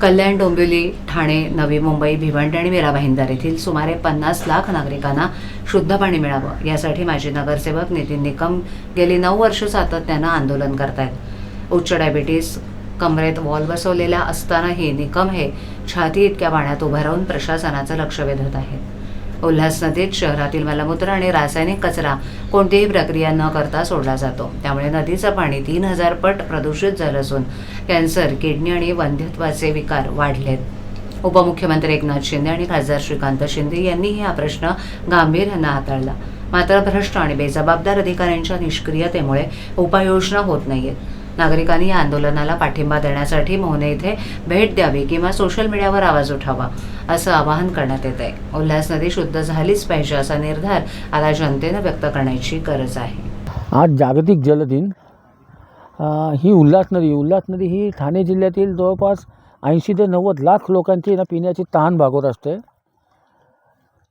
कल्याण डोंबिवली ठाणे नवी मुंबई भिवंडी आणि मीरा भाईंदर येथील सुमारे पन्नास लाख नागरिकांना शुद्ध पाणी मिळावं. यासाठी माजी नगरसेवक नितीन निकम गेली नऊ वर्ष सातत्यानं आंदोलन करतायत. उच्च डायबिटीस कमरेत वॉल बसवलेल्या असतानाही निकम हे छाती इतक्या पाण्यात उभं राहून प्रशासनाचं लक्ष वेधत आहेत. उल्हास नदीत शहरातील मलमूत्र आणि रासायनिक कचरा कोणतीही प्रक्रिया न करता सोडला जातो. त्यामुळे नदीचं पाणी तीन हजार पट प्रदूषित झालं असून कॅन्सर किडनी आणि वंध्यत्वाचे विकार वाढलेत. उपमुख्यमंत्री एकनाथ शिंदे आणि खासदार श्रीकांत शिंदे यांनीही हा प्रश्न गांभीर्यानं हाताळला. मात्र भ्रष्ट आणि बेजबाबदार अधिकाऱ्यांच्या निष्क्रियतेमुळे उपाययोजना होत नाहीयेत. नागरिकांनी या आंदोलनाला पाठिंबा देण्यासाठी मोहने इथे भेट द्यावी किंवा सोशल मीडियावर आवाज उठावा असं आवाहन करण्यात येत आहे. उल्हास नदी शुद्ध झालीच पाहिजे असा निर्धार आता जनतेनं व्यक्त करण्याची गरज आहे. आज जागतिक जलदिन ही उल्हास नदी उल्हास नदी ही ठाणे जिल्ह्यातील जवळपास ऐंशी ते नव्वद लाख लोकांची ना पिण्याची तहान भागवत असते.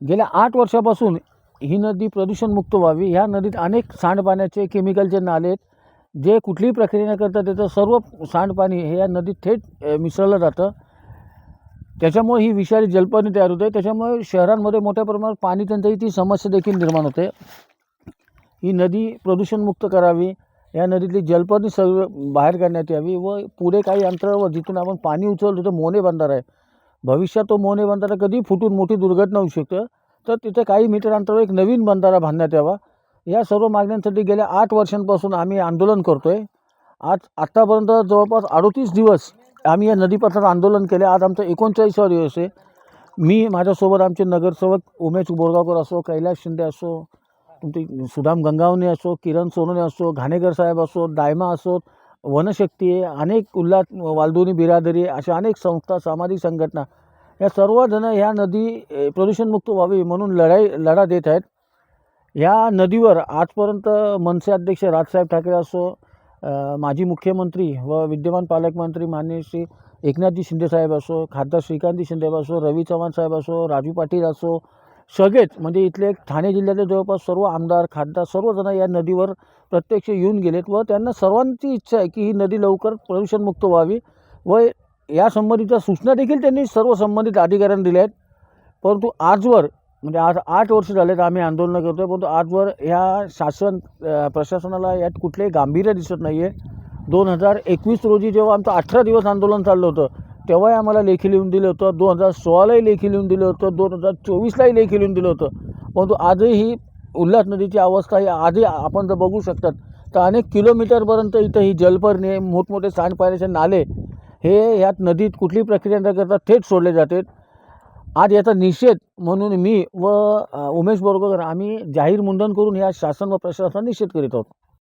गेल्या आठ वर्षापासून ही नदी प्रदूषणमुक्त व्हावी. ह्या नदीत अनेक सांडपाण्याचे केमिकलचे नाले आहेत. जे कुठलीही प्रक्रिया न करता त्याचं सर्व सांडपाणी हे या नदीत थेट मिसळलं जातं. त्याच्यामुळे ही विषारी जलपाणी तयार होते. त्याच्यामुळे शहरांमध्ये मोठ्या प्रमाणात पाणी टंचाईची समस्या देखील निर्माण होते. ही नदी प्रदूषणमुक्त करावी या नदीतली जलपर्णी सर्व बाहेर काढण्यात यावी व पुढे काही अंतरावर जिथून आपण पाणी उचलतो तर मोने बंधारा आहे भविष्यात तो मोने बंधारा कधी फुटून मोठी दुर्घटना होऊ शकतं. तर तिथे काही मीटर अंतरावर एक नवीन बंधारा बांधण्यात यावा. या सर्व मागण्यांसाठी गेल्या आठ वर्षांपासून आम्ही आंदोलन करतो आहे आज आत्तापर्यंत जवळपास अडोतीस दिवस आम्ही या नदीपात्रात आंदोलन केले. आज आमचं एकोणचाळीसावा दिवस आहे. मी माझ्यासोबत आमचे नगरसेवक उमेश बोरगावकर असो कैलास शिंदे असो तुमचे सुदाम गंगावणे असो किरण सोनोने असो घाणेकर साहेब असो दायमा असो वनशक्ती आहे अनेक उल्हास वालदुनी बिरादरी अशा अनेक संस्था सामाजिक संघटना या सर्वजणं ह्या नदी प्रदूषणमुक्त व्हावी म्हणून लढाई लढा देत आहेत. या नदीवर आजपर्यंत मनसे अध्यक्ष राजसाहेब ठाकरे असो माजी मुख्यमंत्री व विद्यमान पालकमंत्री माननीय श्री एकनाथजी शिंदेसाहेब असो खासदार श्रीकांतजी शिंदे असो रवी चव्हाण साहेब असो राजू पाटील असो सगळेच म्हणजे इथले ठाणे जिल्ह्यातले जवळपास सर्व आमदार खासदार सर्वजण या नदीवर प्रत्यक्ष येऊन गेलेत व त्यांना सर्वांची इच्छा आहे की ही नदी लवकर प्रदूषणमुक्त व्हावी व या संबंधीच्या सूचना देखील त्यांनी सर्व संबंधित अधिकाऱ्यांना दिल्या आहेत. परंतु आजवर म्हणजे आज आठ वर्ष झालेत आम्ही आंदोलनं करतो आहे परंतु आजवर ह्या शासन प्रशासनाला यात कुठलेही गांभीर्य दिसत नाही आहे दोन हजार एकवीस रोजी जेव्हा आमचं अठरा दिवस आंदोलन चाललं होतं तेव्हाही आम्हाला लेखी लिहून दिलं होतं. दोन हजार सोळालाही लेखी लिहून दिलं होतं. दोन हजार चोवीसलाही लेखी लिहून दिलं होतं. परंतु आजही ही उल्हास नदीची अवस्था ही आजही आपण जर बघू शकतात तर अनेक किलोमीटरपर्यंत इथं ही जलपर्णी मोठमोठे सांडपाण्याचे नाले हे ह्यात नदीत कुठली प्रक्रिया न करता थेट सोडले जातात. आज याचा निषेध म्हणून मी व उमेश बोरगोकर आम्ही जाहीर मुंडन करून या शासन व प्रशासनाचा निषेध करीत आहोत.